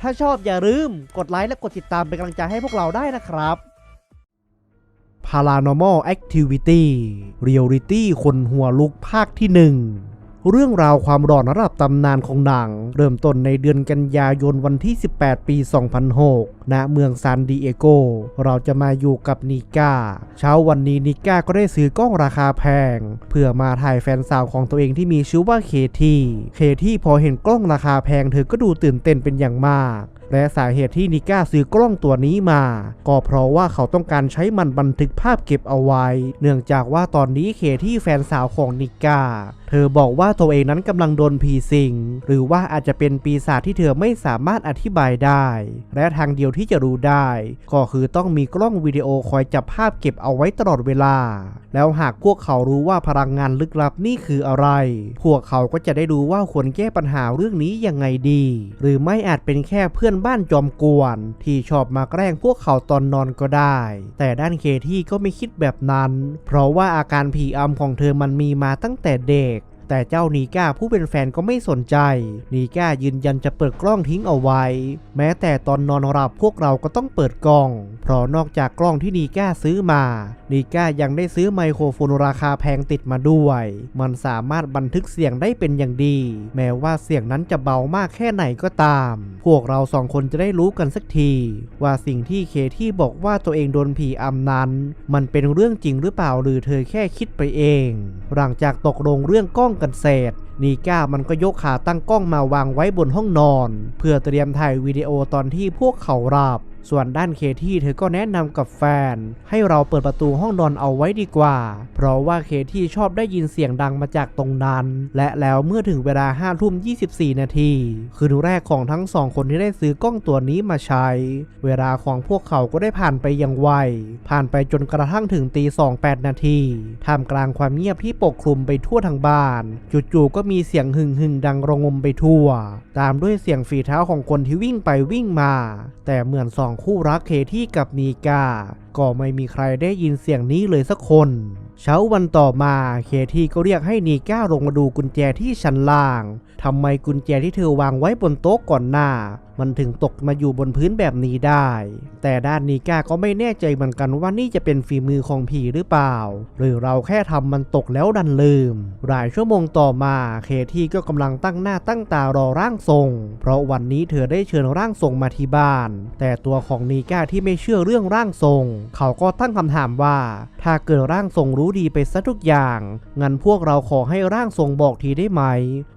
ถ้าชอบอย่าลืมกดไลค์และกดติดตามเป็นกำลังใจให้พวกเราได้นะครับ Paranormal Activity Reality คนหัวลุกภาคที่หนึ่ง เรื่องราวความร้อนระดับตำนานของหนัง เริ่มต้นในเดือนกันยายนวันที่ 18 ปี 2006 ณ เมืองซานดิเอโก เราจะมาอยู่กับนิก้า เช้าวันนี้นิก้าก็ได้ซื้อกล้องราคาแพง เพื่อมาถ่ายแฟนสาวของตัวเองที่มีชื่อว่าเคที่ เคที่พอเห็นกล้องราคาแพงเธอก็ดูตื่นเต้นเป็นอย่างมาก และสาเหตุที่นิก้าซื้อกล้องตัวนี้มา ก็เพราะว่าเขาต้องการใช้มันบันทึกภาพเก็บเอาไว้ เนื่องจากว่าตอนนี้เคที่แฟนสาวของนิก้า เธอบอกว่าตัวเองนั้นกำลังโดนผีสิง หรือว่าอาจจะเป็นปีศาจที่เธอไม่สามารถอธิบายได้ และทางเดียวที่จะรู้ได้ ก็คือต้องมีกล้องวิดีโอคอยจับภาพเก็บเอาไว้ตลอดเวลา แล้วหากพวกเขารู้ว่าพลังงานลึกลับนี่คืออะไร พวกเขาก็จะได้รู้ว่าควรแก้ปัญหาเรื่องนี้ยังไงดี หรือไม่อาจเป็นแค่เพื่อนบ้านจอมกวน ที่ชอบมาแกล้งพวกเขาตอนนอนก็ได้ แต่ด้านเคที่ก็ไม่คิดแบบนั้น เพราะว่าอาการผีอำของเธอมันมีมาตั้งแต่เด็ก แต่เจ้านีก้าผู้เป็นแฟนก็ไม่สนใจ นีก้ายืนยันจะเปิดกล้องทิ้งเอาไว้ แม้แต่ตอนนอนหลับพวกเราก็ต้องเปิดกล้อง เพราะนอกจากกล้องที่นีก้าซื้อมา นีก้ายังได้ซื้อไมโครโฟนราคาแพงติดมาด้วย มันสามารถบันทึกเสียงได้เป็นอย่างดี แม้ว่าเสียงนั้นจะเบามากแค่ไหนก็ตาม พวกเราสองคนจะได้รู้กันสักที ว่าสิ่งที่เคที่บอกว่าตัวเองโดนผีอำนั้น มันเป็นเรื่องจริงหรือเปล่าหรือเธอแค่คิดไปเอง หลังจากตกลงเรื่องกล้องกันเสร็จนีก้ามันก็ยกขาตั้งกล้องมาวางไว้บนห้องนอน เพื่อเตรียมถ่ายวิดีโอตอนที่พวกเขาหลับ ส่วนด้านเคที่เธอก็แนะนำกับแฟน ให้เราเปิดประตูห้องนอนเอาไว้ดีกว่า เพราะว่าเคที่ชอบได้ยินเสียงดังมาจากตรงนั้น และแล้วเมื่อถึงเวลา5ทุ่ม24 นาทีคืนแรกของทั้งสองคนที่ได้ซื้อกล้องตัวนี้มาใช้ เวลาของพวกเขาก็ได้ผ่านไปอย่างไว ผ่านไปจนกระทั่งถึงตีสองแปดนาทีท่ามกลางความเงียบที่ปกคลุมไปทั่วทั้งบ้านจู่ๆก็มีเสียงหึ่งหึ่งๆดังระงมไปทั่ว ตามด้วยเสียงฝีเท้าของคนที่วิ่งไปวิ่งมา แต่เหมือนสองคู่รักเคที่กับมีกา ก็ไม่มีใครได้ยินเสียงนี้เลยสักคน เช้าวันต่อมาเคที่ก็เรียกให้นีก้าลงมาดูกุญแจที่ชั้นล่าง ทำไมกุญแจที่เธอวางไว้บนโต๊ะก่อนหน้า มันถึงตกมาอยู่บนพื้นแบบนี้ได้ แต่ด้านนีก้าก็ไม่แน่ใจเหมือนกันว่านี่จะเป็นฝีมือของผีหรือเปล่า หรือเราแค่ทำมันตกแล้วดันลืม หลายชั่วโมงต่อมาเคที่ก็กำลังตั้งหน้าตั้งตารอร่างทรง เพราะวันนี้เธอได้เชิญร่างทรงมาที่บ้าน แต่ตัวของนีก้าที่ไม่เชื่อเรื่องร่างทรง เขาก็ตั้งคำถามว่า ถ้าเกิดร่างทรงรู้ดีไปซะทุกอย่างงั้นพวกเราขอให้ร่างทรงบอกทีได้ไหม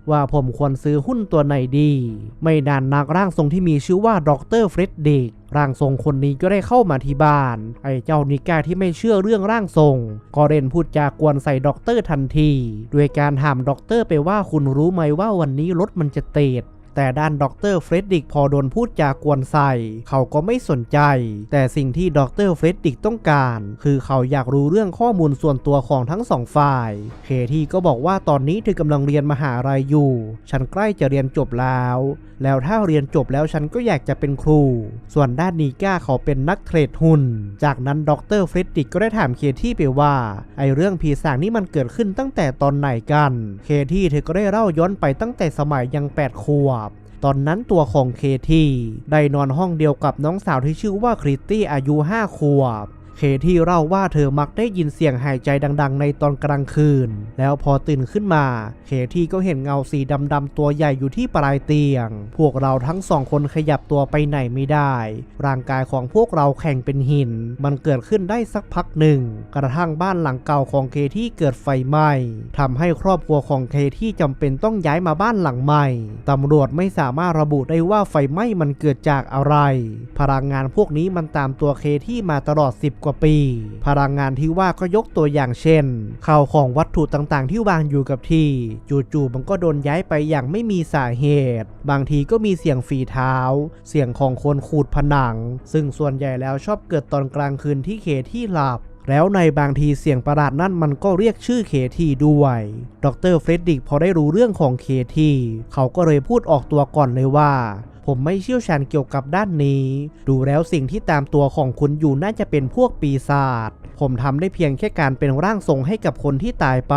ว่าผมควรซื้อหุ้นตัวไหนดี ไม่นานนักร่างทรงที่มีชื่อว่าดรเฟรดดิกร่างทรงคนนี้ก็ได้เข้ามาที่บ้าน ไอ้เจ้านิก้าที่ไม่เชื่อเรื่องร่างทรง ก็เด่นพูดจากวนใส่ด็อกเตอร์ทันทีด้วยการถามด็อกเตอร์ไปว่าคุณรู้ไหมว่าวันนี้รถมันจะติด แต่ด้านดรเฟรดดิกพอโดนพูดจากวนใส่ เขาก็ไม่สนใจ แต่สิ่งที่ดรเฟรดดิกต้องการ คือเขาอยากรู้เรื่องข้อมูลส่วนตัวของทั้งสองฝ่าย เคที่ก็บอกว่าตอนนี้เธอกำลังเรียนมหาลัยอยู่ ฉันใกล้จะเรียนจบแล้ว แล้วถ้าเรียนจบแล้วฉันก็อยากจะเป็นครู ส่วนด้านนีก้าเขาเป็นนักเทรดหุ้น จากนั้นดรเฟรดดิกก็ได้ถามเคที่ไปว่า ไอเรื่องผีสางนี่มันเกิดขึ้นตั้งแต่ตอนไหนกัน เคที่เธอก็ได้เล่าย้อนไปตั้งแต่สมัยยัง8ขวบ ตอนนั้นตัวของเคที่ได้นอนห้องเดียวกับน้องสาวที่ชื่อว่าคริตตี้อายุ 5 ขวบ เคที่เล่าว่าเธอมักได้ยินเสียงหายใจดัง ๆ ในตอนกลางคืน แล้วพอตื่นขึ้นมา เคที่ก็เห็นเงาสีดำๆตัวใหญ่อยู่ที่ปลายเตียง พวกเราทั้งสองคนขยับตัวไปไหนไม่ได้ ร่างกายของพวกเราแข็งเป็นหิน มันเกิดขึ้นได้สักพักหนึ่ง กระทั่งบ้านหลังเก่าของเคที่เกิดไฟไหม้ทำให้ครอบครัวของเคที่จำเป็นต้องย้ายมาบ้านหลังใหม่ตำรวจไม่สามารถระบุได้ว่าไฟไหม้มันเกิดจากอะไร พลังงานพวกนี้มันตามตัวเคที่มาตลอด 10กว่าปี พลังงานที่ว่าก็ยกตัวอย่างเช่นข่าวของวัตถุต่างๆ ที่วางอยู่กับที่ จู่ๆมันก็โดนย้ายไปอย่างไม่มีสาเหตุ บางทีก็มีเสียงฝีเท้า เสียงของคนขูดผนัง ซึ่งส่วนใหญ่แล้วชอบเกิดตอนกลางคืนที่เคที่หลับ แล้วในบางทีเสียงประหลาดนั่นมันก็เรียกชื่อเคทีด้วย ดรเฟรดดิกพอได้รู้เรื่องของเคทีเขาก็เลยพูดออกตัวก่อนเลยว่า ผมไม่เชี่ยวชาญเกี่ยวกับด้านนี้ ดูแล้วสิ่งที่ตามตัวของคุณอยู่น่าจะเป็นพวกปีศาจ ผมทำได้เพียงแค่การเป็นร่างทรงให้กับคนที่ตายไป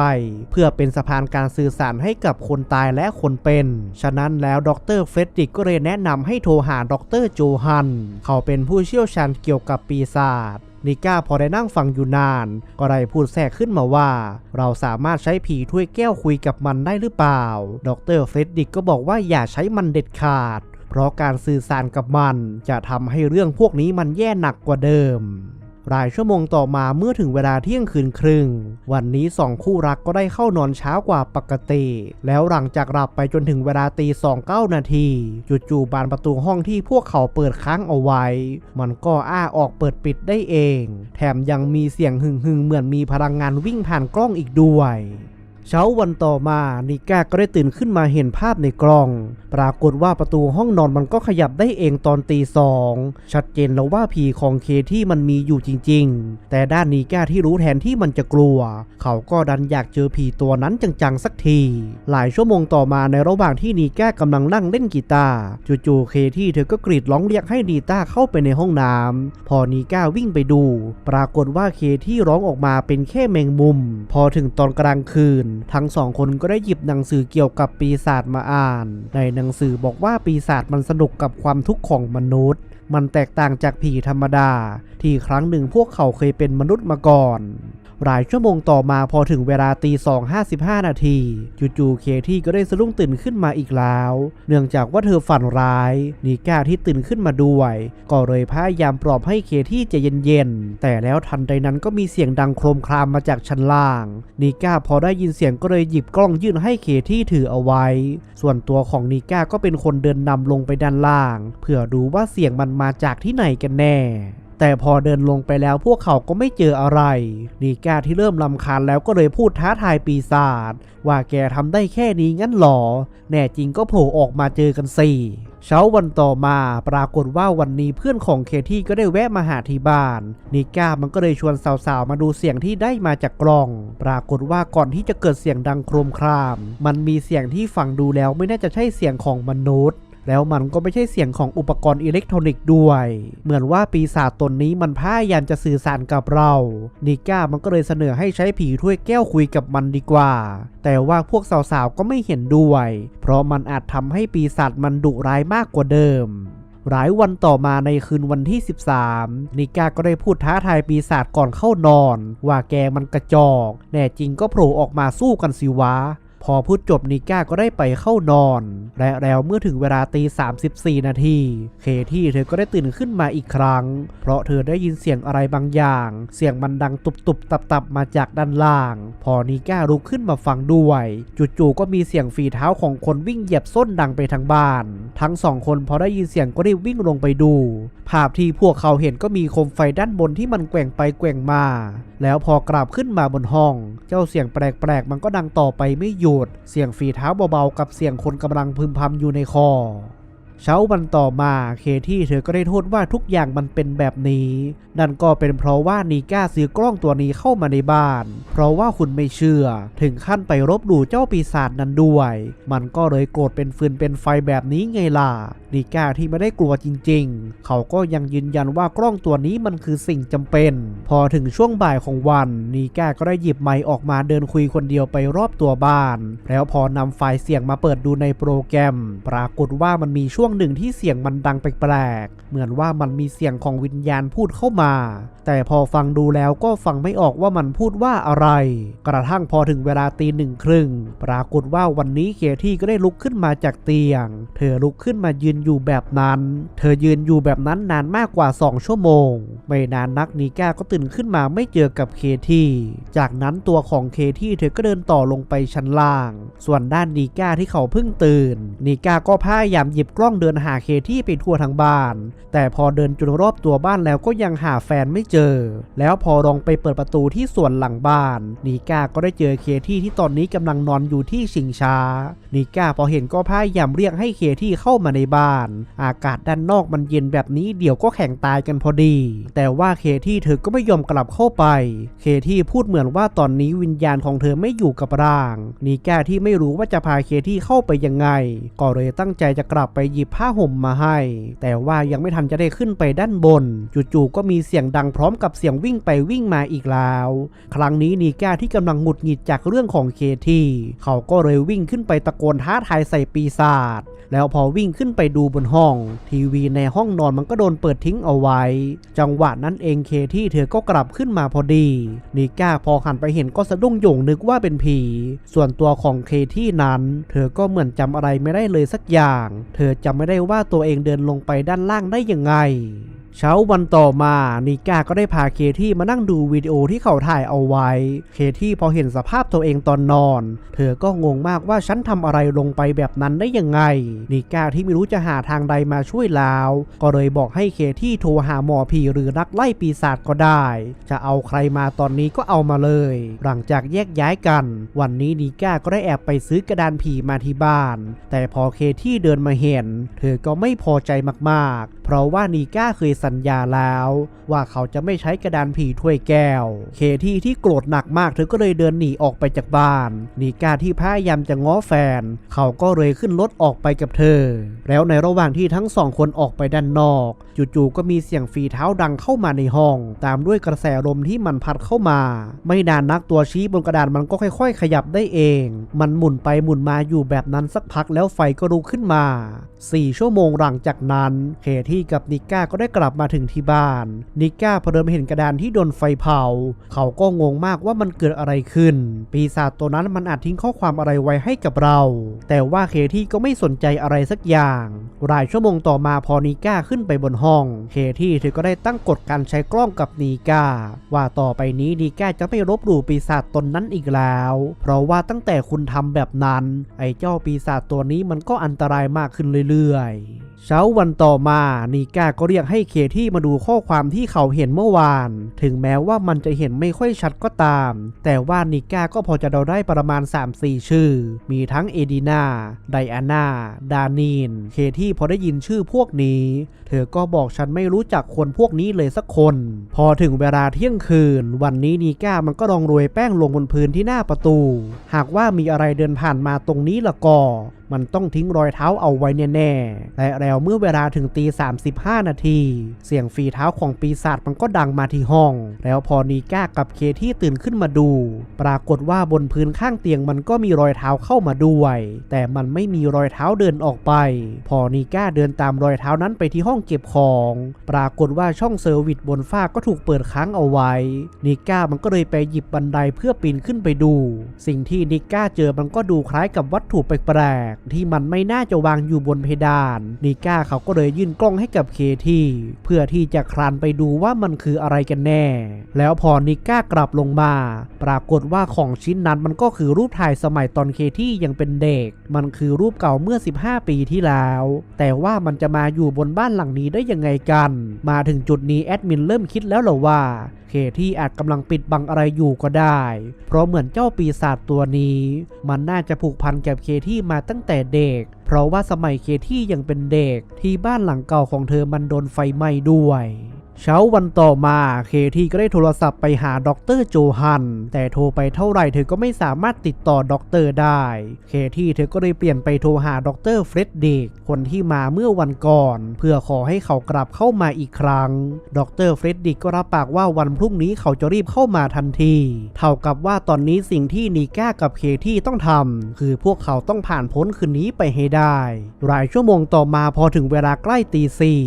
เพื่อเป็นสะพานการสื่อสารให้กับคนตายและคนเป็น ฉะนั้นแล้วดรเฟรดดิกก็เลยแนะนำให้โทรหาดรโจฮัน เขาเป็นผู้เชี่ยวชาญเกี่ยวกับปีศาจ นิก้าพอได้นั่งฟังอยู่นาน ก็ได้พูดแทรกขึ้นมาว่า เราสามารถใช้ผีถ้วยแก้วคุยกับมันได้หรือเปล่า ดรเฟรดดิกก็บอกว่าอย่าใช้มันเด็ดขาด เพราะการสื่อสารกับมัน จะทำให้เรื่องพวกนี้มันแย่หนักกว่าเดิม รายชั่วโมงต่อมาเมื่อถึงเวลาเที่ยงคืนครึ่ง วันนี้สองคู่รักก็ได้เข้านอนเช้ากว่าปกติ แล้วหลังจากหลับไปจนถึงเวลาตีสองเก้านาทีจู่ๆบานประตูห้องที่พวกเขาเปิดค้างเอาไว้ มันก็อ้าออกเปิดปิดได้เอง แถมยังมีเสียงหึ่งๆเหมือนมีพลังงานวิ่งผ่านกล้องอีกด้วย เช้าวันต่อมานิก้าก็ได้ตื่นขึ้นมาเห็นภาพในกล้อง ปรากฏว่าประตูห้องนอนมันก็ขยับได้เองตอนตีสองชัดเจนแล้วว่าผีของเคที่มันมีอยู่จริง ๆ แต่ด้านนิก้าที่รู้แทนที่มันจะกลัว เขาก็ดันอยากเจอผีตัวนั้นจังๆสักที หลายชั่วโมงต่อมาในระหว่างที่นีก้ากำลังนั่งเล่นกีตาร์จู่ๆเคที่เธอก็กรีดร้องเรียกให้นีต้าเข้าไปในห้องน้ำพอนีก้าวิ่งไปดู ปรากฏว่าเคที่ร้องออกมาเป็นแค่แมงมุม พอถึงตอนกลางคืนทั้งสองคนก็ได้หยิบหนังสือเกี่ยวกับปีศาจมาอ่าน ในหนังสือบอกว่าปีศาจมันสนุกกับความทุกข์ของมนุษย์ มันแตกต่างจากผีธรรมดา ที่ครั้งหนึ่งพวกเขาเคยเป็นมนุษย์มาก่อน หลายชั่วโมงต่อมาพอถึงเวลาตีสองห้าสิบห้านาทีจู่ๆเคที่ก็ได้สะดุ้งตื่นขึ้นมาอีกแล้ว เนื่องจากว่าเธอฝันร้ายนีก้าที่ตื่นขึ้นมาด้วย ก็เลยพยายามปลอบให้เคที่ใจเย็นๆแต่แล้วทันใดนั้นก็มีเสียงดังโครมครามมาจากชั้นล่างนีก้าพอได้ยินเสียงก็เลยหยิบกล้องยื่นให้เคที่ถือเอาไว้ ส่วนตัวของนีก้าก็เป็นคนเดินนำลงไปด้านล่าง เพื่อดูว่าเสียงมันมาจากที่ไหนกันแน่ แต่พอเดินลงไปแล้วพวกเขาก็ไม่เจออะไร นีก้าที่เริ่มลำคาญแล้วก็เลยพูดท้าทายปีศาจว่าแกทำได้แค่นี้งั้นหรอ แน่จริงก็โผล่ออกมาเจอกันสิเช้าวันต่อมาปรากฏว่าวันนี้เพื่อนของเคที่ก็ได้แวะมาหาที่บ้าน นิก้ามันก็เลยชวนสาวๆ มาดูเสียงที่ได้มาจากกล้อง ปรากฏว่าก่อนที่จะเกิดเสียงดังโครมคราม มันมีเสียงที่ฟังดูแล้วไม่น่าจะใช่เสียงของมนุษย์ แล้วมันก็ไม่ใช่เสียงของอุปกรณ์อิเล็กทรอนิกส์ด้วย เหมือนว่าปีศาจตนนี้มันพยายามจะสื่อสารกับเรา นิก้ามันก็เลยเสนอให้ใช้ผีถ้วยแก้วคุยกับมันดีกว่า แต่ว่าพวกสาวๆก็ไม่เห็นด้วย เพราะมันอาจทำให้ปีศาจมันดุร้ายมากกว่าเดิมหลายวันต่อมาในคืนวันที่ 13 นิก้าก็ได้พูดท้าทายปีศาจก่อนเข้านอน ว่าแกมันกระจอก แน่จริงก็โผล่ออกมาสู้กันสิวะ พอพูดจบนิก้าก็ได้ไปเข้านอน และแล้วเมื่อถึงเวลาตี 34 นาที เคที่เธอก็ได้ตื่นขึ้นมาอีกครั้ง เพราะเธอได้ยินเสียงอะไรบางอย่าง เสียงมันดังตุบๆตับๆมาจากด้านล่าง พอนิก้าลุกขึ้นมาฟังด้วยจู่ๆก็มีเสียงฝีเท้าของคนวิ่งเหยียบส้นดังไปทั้งบ้าน ทั้งสองคนพอได้ยินเสียงก็ได้วิ่งลงไปดู ภาพที่พวกเขาเห็นก็มีโคมไฟด้านบนที่มันแกว่งไปแกว่งมา แล้วพอกลับขึ้นมาบนห้อง เจ้าเสียงแปลกๆมันก็ดังต่อไปไม่หยุดเสียงฝีเท้าเบาๆ กับเสียงคนกำลังพึมพำอยู่ในคอ เช้าวันต่อมาเคที่เธอก็ได้โทษว่าทุกอย่างมันเป็นแบบนี้ นั่นก็เป็นเพราะว่านีก้าซื้อกล้องตัวนี้เข้ามาในบ้าน เพราะว่าคุณไม่เชื่อ ถึงขั้นไปรบดูเจ้าปีศาจนั้นด้วย มันก็เลยโกรธเป็นฟืนเป็นไฟแบบนี้ไงล่ะนีก้าที่ไม่ได้กลัวจริง ๆ เขาก็ยังยืนยันว่ากล้องตัวนี้มันคือสิ่งจำเป็น พอถึงช่วงบ่ายของวันนีก้าก็ได้หยิบไมค์ออกมาเดินคุยคนเดียวไปรอบตัวบ้าน แล้วพอนำไฟล์เสียงมาเปิดดูในโปรแกรม ปรากฏว่ามันมีช่วงหนึ่งที่เสียงมันดังแปลกๆ เหมือนว่ามันมีเสียงของวิญญาณพูดเข้ามา แต่พอฟังดูแล้วก็ฟังไม่ออกว่ามันพูดว่าอะไร กระทั่งพอถึงเวลาตีหนึ่งครึ่ง ปรากฏว่าวันนี้เคที่ก็ได้ลุกขึ้นมาจากเตียง เธอลุกขึ้นมายืนอยู่แบบนั้น เธอยืนอยู่แบบนั้นนานมากกว่า 2 ชั่วโมง ไม่นานนักนีก้าก็ตื่นขึ้นมาไม่เจอกับเคที่ จากนั้นตัวของเคที่เธอก็เดินต่อลงไปชั้นล่าง ส่วนด้านนีก้าที่เขาเพิ่งตื่นนีก้าก็พยายามหยิบกล้องต้องเดินหาเคที่ไปทั่วทั้งบ้าน แต่พอเดินจนรอบตัวบ้านแล้วก็ยังหาแฟนไม่เจอ แล้วพอลองไปเปิดประตูที่ส่วนหลังบ้านนีก้าก็ได้เจอเคที่ที่ตอนนี้กำลังนอนอยู่ที่ชิงช้านีก้าพอเห็นก็พยายามเรียกให้เคที่เข้ามาในบ้าน อากาศด้านนอกมันเย็นแบบนี้เดี๋ยวก็แข่งตายกันพอดี แต่ว่าเคที่เธอก็ไม่ยอมกลับเข้าไป เคที่พูดเหมือนว่าตอนนี้วิญญาณของเธอไม่อยู่กับร่างนีก้าที่ไม่รู้ว่าจะพาเคที่เข้าไปยังไง ก็เลยตั้งใจจะกลับไปหยิบผ้าห่มมาให้ แต่ว่ายังไม่ทันจะได้ขึ้นไปด้านบน จู่ๆก็มีเสียงดังพร้อมกับเสียงวิ่งไปวิ่งมาอีกแล้ว ครั้งนี้นีก้าที่กำลังหงุดหงิดจากเรื่องของเคที่เขาก็เลยวิ่งขึ้นไปตะโกนท้าทายใส่ปีศาจแล้วพอวิ่งขึ้นไปดูบนห้อง ทีวีในห้องนอนมันก็โดนเปิดทิ้งเอาไว้ จังหวะนั้นเองเคที่เธอก็กลับขึ้นมาพอดีนิก้าพอหันไปเห็นก็สะดุ้งโยงนึกว่าเป็นผี ส่วนตัวของเคที่นั้น เธอก็เหมือนจำอะไรไม่ได้เลยสักอย่าง เธอจำไม่ได้ว่าตัวเองเดินลงไปด้านล่างได้ยังไง เช้าวันต่อมานิก้าก็ได้พาเคที่มานั่งดูวิดีโอที่เขาถ่ายเอาไว้ เคที่พอเห็นสภาพตัวเองตอนนอน เธอก็งงมากว่าฉันทำอะไรลงไปแบบนั้นได้ยังไงนิก้าที่ไม่รู้จะหาทางใดมาช่วยแล้ว ก็เลยบอกให้เคที่โทรหาหมอผีหรือนักไล่ปีศาจก็ได้ จะเอาใครมาตอนนี้ก็เอามาเลย หลังจากแยกย้ายกัน วันนี้นิก้าก็ได้แอบไปซื้อกระดานผีมาที่บ้าน แต่พอเคที่เดินมาเห็น เธอก็ไม่พอใจมากๆ เพราะว่านีก้าเคยสัญญาแล้ว ว่าเขาจะไม่ใช้กระดานผีถ้วยแก้ว เคที่ที่โกรธหนักมากเธอก็เลยเดินหนีออกไปจากบ้านนีก้าที่พยายามจะง้อแฟน เขาก็เลยขึ้นรถออกไปกับเธอ แล้วในระหว่างที่ทั้งสองคนออกไปด้านนอกจู่ๆก็มีเสียงฝีเท้าดังเข้ามาในห้อง ตามด้วยกระแสลมที่มันพัดเข้ามา ไม่นานนักตัวชี้บนกระดานมันก็ค่อย ๆ ขยับได้เอง มันหมุนไปหมุนมาอยู่แบบนั้นสักพักแล้วไฟก็ลุกขึ้นมา 4 ชั่วโมงหลังจากนั้นเคที่กับนิก้าก็ได้กลับมาถึงที่บ้าน นิก้าพอเดินมเห็นกระดานที่โดนไฟเผา เขาก็งงมากว่ามันเกิดอะไรขึ้น ปีศาจตัวนั้นมันอาจทิ้งข้อความอะไรไว้ให้กับเรา แต่ว่าเคที่ก็ไม่สนใจอะไรสักอย่างหลายชั่วโมงต่อมาพอนิก้าขึ้นไปบนห้อง เคที่เธอก็ได้ตั้งกฎการใช้กล้องกับนิก้า ว่าต่อไปนี้นิก้าจะไม่รบหลู่ปีศาจตนนั้นอีกแล้ว เพราะว่าตั้งแต่คุณทำแบบนั้น ไอ้เจ้าปีศาจตัวนี้มันก็อันตรายมากขึ้นเรื่อยๆ เช้าวันต่อมานีก้าก็เรียกให้เคที่มาดูข้อความที่เขาเห็นเมื่อวาน ถึงแม้ว่ามันจะเห็นไม่ค่อยชัดก็ตาม แต่ว่านิก้าก็พอจะเดาได้ประมาณ 3-4 ชื่อ มีทั้งเอดีนาไดอาน่า ดานีน เคที่พอได้ยินชื่อพวกนี้ ธอก็บอกฉันไม่รู้จักคนพวกนี้เลยสักคน พอถึงเวลาเที่ยงคืน วันนี้นีก้ามันก็ลองโรยแป้งลงบนพื้นที่หน้าประตู หากว่ามีอะไรเดินผ่านมาตรงนี้ละก็มันต้องทิ้งรอยเท้าเอาไว้แน่ๆ และแล้วเมื่อเวลาถึงตี35 นาที เสียงฝีเท้าของปีศาจมันก็ดังมาที่ห้อง แล้วพอนีก้ากับเคที่ตื่นขึ้นมาดู ปรากฏว่าบนพื้นข้างเตียงมันก็มีรอยเท้าเข้ามาด้วย แต่มันไม่มีรอยเท้าเดินออกไป พอนีก้าเดินตามรอยเท้านั้นไปที่ห้องเก็บของ ปรากฏว่าช่องเซอร์วิสบนฝ้าก็ถูกเปิดค้างเอาไว้ นิก้ามันก็เลยไปหยิบบันไดเพื่อปีนขึ้นไปดู สิ่งที่นิก้าเจอมันก็ดูคล้ายกับวัตถุแปลกๆที่มันไม่น่าจะวางอยู่บนเพดาน นิก้าเขาก็เลยยื่นกล้องให้กับเคที่เพื่อที่จะคลานไปดูว่ามันคืออะไรกันแน่ แล้วพอนิก้ากลับลงมา ปรากฏว่าของชิ้นนั้นมันก็คือรูปถ่ายสมัยตอนเคที่ยังเป็นเด็ก มันคือรูปเก่าเมื่อ 15 ปีที่แล้ว แต่ว่ามันจะมาอยู่บนบ้านหลังนี้ได้ยังไงกัน มาถึงจุดนี้แอดมินเริ่มคิดแล้วเหรอว่า เคที่อาจกำลังปิดบังอะไรอยู่ก็ได้ เพราะเหมือนเจ้าปีศาจตัวนี้ มันน่าจะผูกพันกับเคที่มาตั้งแต่เด็ก เพราะว่าสมัยเคที่ยังเป็นเด็กที่บ้านหลังเก่าของเธอมันโดนไฟไหม้ด้วย เช้าวันต่อมาเคที่ก็ได้โทรศัพท์ไปหาดรโจฮัน แต่โทรไปเท่าไหร่เธอก็ไม่สามารถติดต่อดรได้ เคที่เธอก็เลยเปลี่ยนไปโทรหาดรเฟรดดิกคนที่มาเมื่อวันก่อน เพื่อขอให้เขากลับเข้ามาอีกครั้งดรเฟรดดิกก็รับปากว่าวันพรุ่งนี้เขาจะรีบเข้ามาทันที เท่ากับว่าตอนนี้สิ่งที่นีก้ากับเคที่ต้องทำคือพวกเขาต้องผ่านพ้นคืนนี้ไปให้ได้หลายชั่วโมงต่อมาพอถึงเวลาใกล้ตีสี่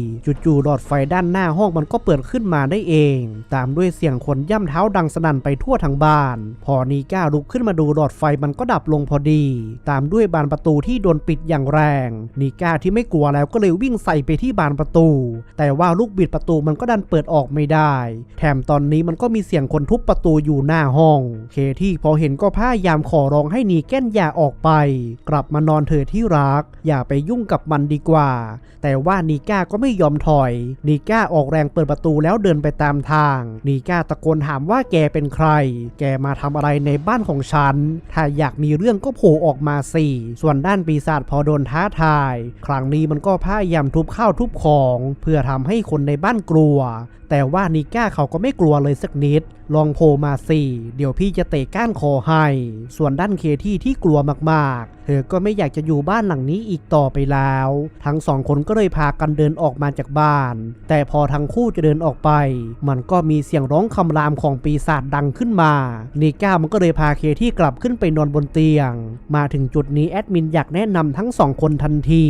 จู่ๆหลอดไฟด้านหน้าห้องมันก็ก็เปิดขึ้นมาได้เอง ตามด้วยเสียงคนย่ำเท้าดังสนั่นไปทั่วทั้งบ้าน พอนีก้าลุกขึ้นมาดูหลอดไฟมันก็ดับลงพอดี ตามด้วยบานประตูที่โดนปิดอย่างแรง นีก้าที่ไม่กลัวแล้วก็เลยวิ่งใส่ไปที่บานประตู แต่ว่าลูกบิดประตูมันก็ดันเปิดออกไม่ได้ แถมตอนนี้มันก็มีเสียงคนทุบประตูอยู่หน้าห้อง เคที่พอเห็นก็พยายามขอร้องให้นีแก้นอย่าออกไป กลับมานอนเถิดที่รัก อย่าไปยุ่งกับมันดีกว่า แต่ว่านีก้าก็ไม่ยอมถอย นีก้าออกแรงเปิดประตูแล้วเดินไปตามทางนีก้าตะโกนถามว่าแกเป็นใคร แกมาทำอะไรในบ้านของฉัน ถ้าอยากมีเรื่องก็โผล่ออกมาสิ ส่วนด้านปีศาจพอโดนท้าทาย ครั้งนี้มันก็พยายามทุบข้าวทุบของ เพื่อทำให้คนในบ้านกลัวแต่ว่านิก้าเขาก็ไม่กลัวเลยสักนิด ลองโผล่มาสิเดี๋ยวพี่จะเตะก้านคอให้ ส่วนด้านเคที่ที่กลัวมากๆ เธอก็ไม่อยากจะอยู่บ้านหลังนี้อีกต่อไปแล้ว ทั้งสองคนก็เลยพากันเดินออกมาจากบ้าน แต่พอทั้งคู่จะเดินออกไป มันก็มีเสียงร้องคำรามของปีศาจดังขึ้นมา นิก้ามันก็เลยพาเคที่กลับขึ้นไปนอนบนเตียง มาถึงจุดนี้แอดมินอยากแนะนำทั้งสองคนทันที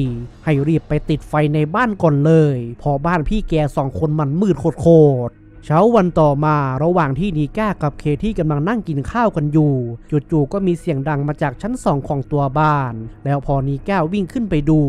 ให้รีบไปติดไฟในบ้านก่อนเลย พอบ้านพี่แกสองคนมันมืดโคตรๆ เช้าวันต่อมาระหว่างที่นีก้ากับเคที่กำลังนั่งกินข้าวกันอยู่จู่ๆก็มีเสียงดังมาจากชั้นสองของตัวบ้าน แล้วพอนีก้าวิ่งขึ้นไปดู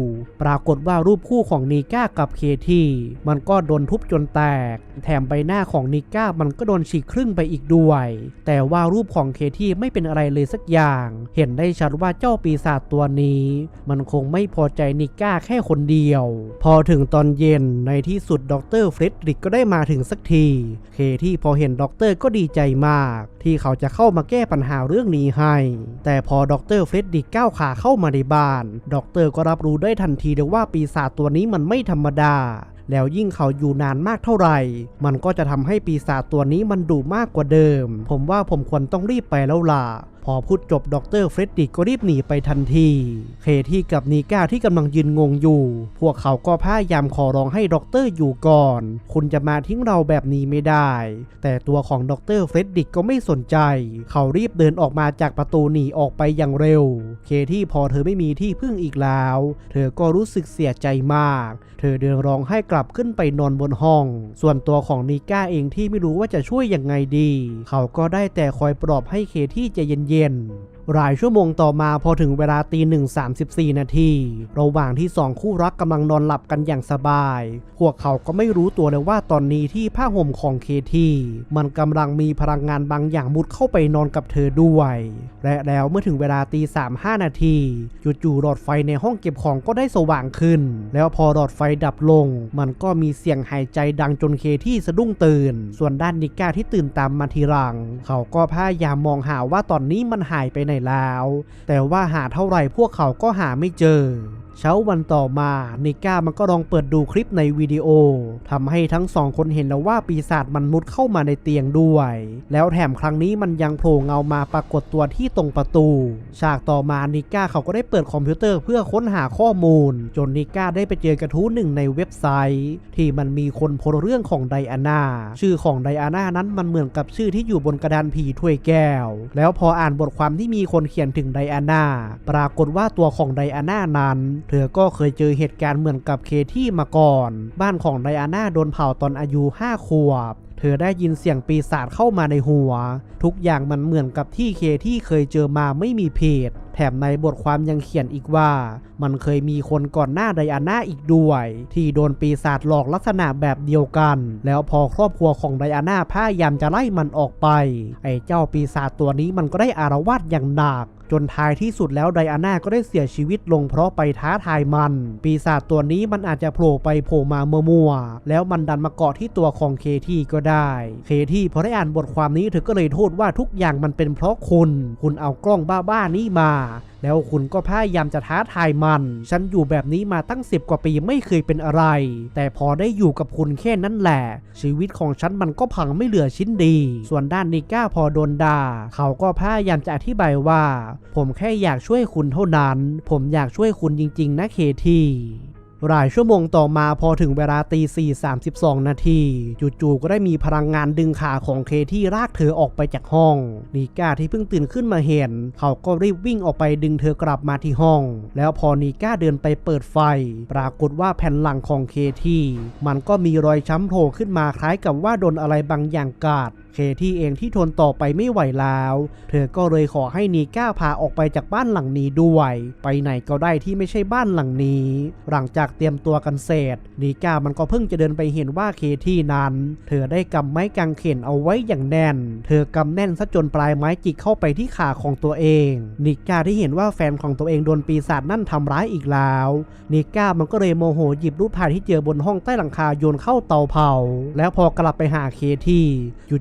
ปรากฏว่ารูปคู่ของนีก้ากับเคที่มันก็โดนทุบจนแตก แถมใบหน้าของนีก้ามันก็โดนฉีกครึ่งไปอีกด้วย แต่ว่ารูปของเคที่ไม่เป็นอะไรเลยสักอย่าง เห็นได้ชัดว่าเจ้าปีศาจตัวนี้ มันคงไม่พอใจนิก้าแค่คนเดียว พอถึงตอนเย็นในที่สุดดรเฟรดริกก็ได้มาถึงสักทีเคที่พอเห็นด็อกเตอร์ก็ดีใจมาก ที่เขาจะเข้ามาแก้ปัญหาเรื่องนี้ให้ แต่พอด็อกเตอร์เฟรดดิกก้าวขาเข้ามาในบ้านด็อกเตอร์ก็รับรู้ได้ทันทีเลยว่าปีศาจตัวนี้มันไม่ธรรมดาแล้วยิ่งเขาอยู่นานมากเท่าไหร่ มันก็จะทำให้ปีศาจตัวนี้มันดุมากกว่าเดิม ผมว่าผมควรต้องรีบไปแล้วล่ะ อพูดจบดรเฟรดดิกก็รีบหนีไปทันที เคที่กับนีก้าที่กำลังยืนงงอยู่ พวกเขาก็พยายามขอร้องให้ดรอยู่ก่อน คุณจะมาทิ้งเราแบบนี้ไม่ได้ แต่ตัวของดรเฟรดดิกก็ไม่สนใจ เขารีบเดินออกมาจากประตูหนีออกไปอย่างเร็ว เคที่พอเธอไม่มีที่พึ่งอีกแล้ว เธอก็รู้สึกเสียใจมาก เธอเดินร้องให้กลับขึ้นไปนอนบนห้อง ส่วนตัวของนีก้าเองที่ไม่รู้ว่าจะช่วยยังไงดี เขาก็ได้แต่คอยปลอบให้เคที่ใจเย็นย็น หลายชั่วโมงต่อมาพอถึงเวลาตีหนึ่งสามสิบสี่นาทีระหว่างที่สองคู่รักกำลังนอนหลับกันอย่างสบาย พวกเขาก็ไม่รู้ตัวเลยว่าตอนนี้ที่ผ้าห่มของเคที่มันกำลังมีพลังงานบางอย่างมุดเข้าไปนอนกับเธอด้วย และแล้วเมื่อถึงเวลาตีสามห้านาทีจู่ๆหลอดไฟในห้องเก็บของก็ได้สว่างขึ้น แล้วพอหลอดไฟดับลง มันก็มีเสียงหายใจดังจนเคที่สะดุ้งตื่น ส่วนด้านนิก้าที่ตื่นตามมาทีหลัง เขาก็พยายามมองหาว่าตอนนี้มันหายไปไหนแล้ว แต่ว่าหาเท่าไหร่พวกเขาก็หาไม่เจอ เช้าวันต่อมานิก้ามันก็ลองเปิดดูคลิปในวิดีโอทำให้ทั้งสองคนเห็นแล้วว่าปีศาจมันมุดเข้ามาในเตียงด้วย แล้วแถมครั้งนี้มันยังโผล่เงามาปรากฏตัวที่ตรงประตู ฉากต่อมานิก้าเขาก็ได้เปิดคอมพิวเตอร์เพื่อค้นหาข้อมูล จนนิก้าได้ไปเจอกระทู้หนึ่งในเว็บไซต์ ที่มันมีคนโพสเรื่องของไดอาน่าชื่อของไดอาน่านั้นมันเหมือนกับชื่อที่อยู่บนกระดานผีถ้วยแก้ว แล้วพออ่านบทความที่มีคนเขียนถึงไดอาน่าปรากฏว่าตัวของไดอาน่านั้นเธอก็เคยเจอเหตุการณ์เหมือนกับเคที่มาก่อน บ้านของไดอาน่าโดนเผาตอนอายุ 5 ขวบ เธอได้ยินเสียงปีศาจเข้ามาในหัว ทุกอย่างมันเหมือนกับที่เคที่เคยเจอมาไม่มีเพจแถมในบทความยังเขียนอีกว่า มันเคยมีคนก่อนหน้าไดอาน่าอีกด้วย ที่โดนปีศาจหลอกลักษณะแบบเดียวกัน แล้วพอครอบครัวของไดอาน่าพยายามจะไล่มันออกไป ไอ้เจ้าปีศาจตัวนี้มันก็ได้อารวาสอย่างหนัก จนท้ายที่สุดแล้วไดอาน่าก็ได้เสียชีวิตลงเพราะไปท้าทายมัน ปีศาจตัวนี้มันอาจจะโผล่ไปโผล่มามัวๆแล้วมันดันมาเกาะที่ตัวของเคที่ก็ได้ เคที่พอได้อ่านบทความนี้เธอก็เลยโทษว่าทุกอย่างมันเป็นเพราะคุณ คุณเอากล้องบ้าๆนี้มาแล้วคุณก็พยายามจะท้าทายมัน ฉันอยู่แบบนี้มาตั้งสิบกว่าปีไม่เคยเป็นอะไร แต่พอได้อยู่กับคุณแค่นั้นแหละ ชีวิตของฉันมันก็พังไม่เหลือชิ้นดี ส่วนด้านนิก้าพอโดนด่า เขาก็พยายามจะอธิบายว่า ผมแค่อยากช่วยคุณเท่านั้น ผมอยากช่วยคุณจริงๆนะเคที หลายชั่วโมงต่อมาพอถึงเวลาตีสี่สามสิบสองนาทีจู่ๆก็ได้มีพลังงานดึงขาของเคที่รากเธอออกไปจากห้องนิก้าที่เพิ่งตื่นขึ้นมาเห็น เขาก็รีบวิ่งออกไปดึงเธอกลับมาที่ห้อง แล้วพอนิก้าเดินไปเปิดไฟ ปรากฏว่าแผ่นหลังของเคที่มันก็มีรอยช้ำโผล่ขึ้นมาคล้ายกับว่าโดนอะไรบางอย่างกัด เคที่เองที่ทนต่อไปไม่ไหวแล้ว เธอก็เลยขอให้นีก้าพาออกไปจากบ้านหลังนี้ด้วย ไปไหนก็ได้ที่ไม่ใช่บ้านหลังนี้ หลังจากเตรียมตัวกันเสร็จนีก้ามันก็เพิ่งจะเดินไปเห็นว่าเคที่นั้น เธอได้กำไม้กางเขนเอาไว้อย่างแน่น เธอกำแน่นซะจนปลายไม้จิกเข้าไปที่ขาของตัวเองนิก้าที่เห็นว่าแฟนของตัวเองโดนปีศาจนั่นทำร้ายอีกแล้วนิก้ามันก็เลยโมโหหยิบรูปถ่ายที่เจอบนห้องใต้หลังคาโยนเข้าเตาเผา แล้วพอกลับไปหาเคที่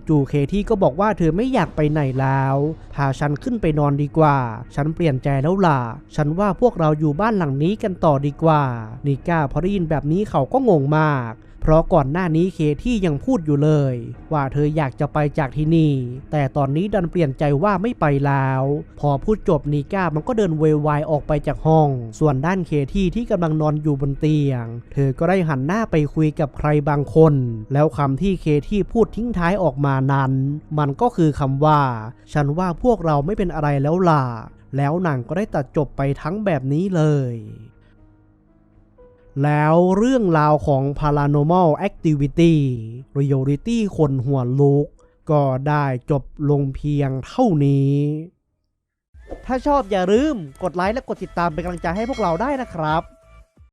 จู่ๆเคที่ก็บอกว่าเธอไม่อยากไปไหนแล้ว พาฉันขึ้นไปนอนดีกว่า ฉันเปลี่ยนใจแล้วล่ะ ฉันว่าพวกเราอยู่บ้านหลังนี้กันต่อดีกว่า นิก้าพอได้ยินแบบนี้เขาก็งงมาก เพราะก่อนหน้านี้เคที่ยังพูดอยู่เลย ว่าเธออยากจะไปจากที่นี่ แต่ตอนนี้ดันเปลี่ยนใจว่าไม่ไปแล้ว พอพูดจบนิก้ามันก็เดินเววายออกไปจากห้อง ส่วนด้านเคที่ที่กำลังนอนอยู่บนเตียง เธอก็ได้หันหน้าไปคุยกับใครบางคน แล้วคำที่เคที่พูดทิ้งท้ายออกมานั้น มันก็คือคำว่า ฉันว่าพวกเราไม่เป็นอะไรแล้วล่ะแล้วหนังก็ได้ตัดจบไปทั้งแบบนี้เลย แล้วเรื่องราวของ paranormal activity reality คนหัวลุก ก็ได้จบลงเพียงเท่านี้ ถ้าชอบอย่าลืมกดไลค์และกดติดตามเป็นกำลังใจให้พวกเราได้นะครับ